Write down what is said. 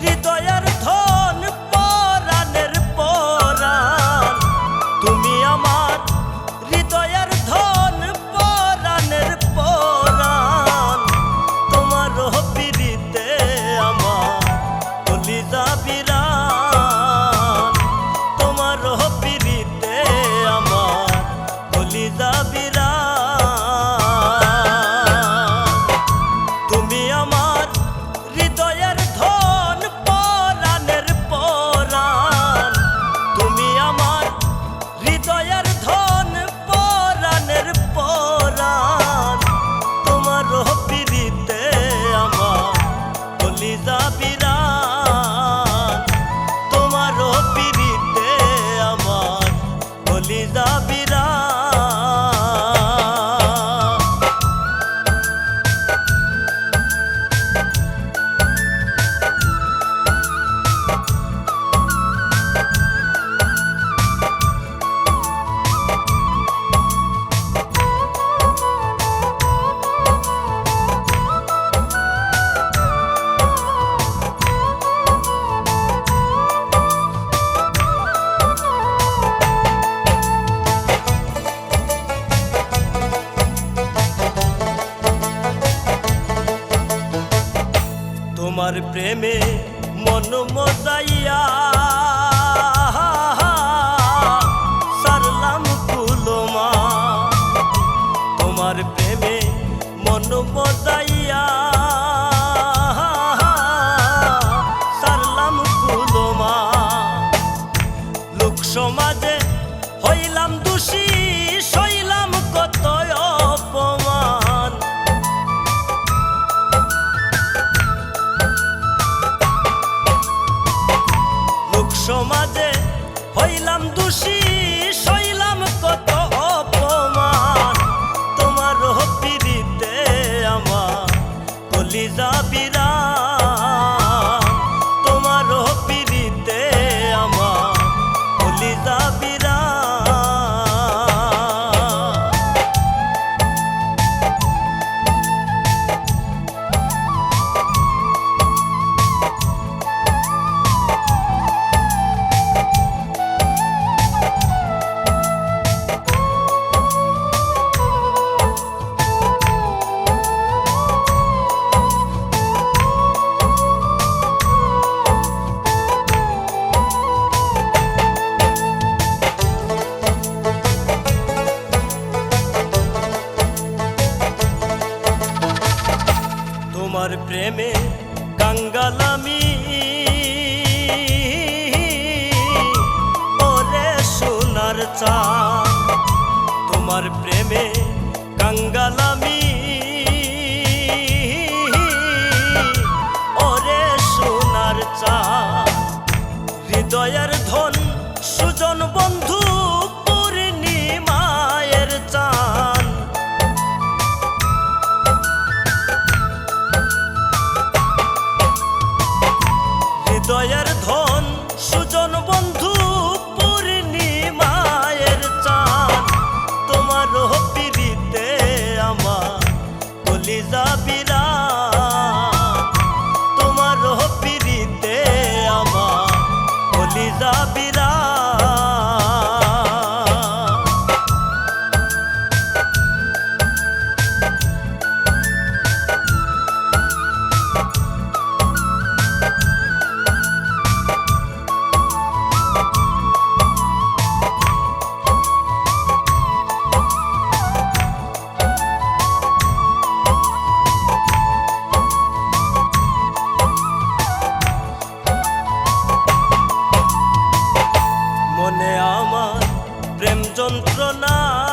de Toyota. তোমার প্রেমে মন মজাইয়া সারলাম ফুলমা। তোমার প্রেমে মন মজাইয়া সারলাম ফুলমা। লোক সমাজে হইলাম দোষী সমাজে হইলাম দোষী। বাঙ্গালামি the beat. sana.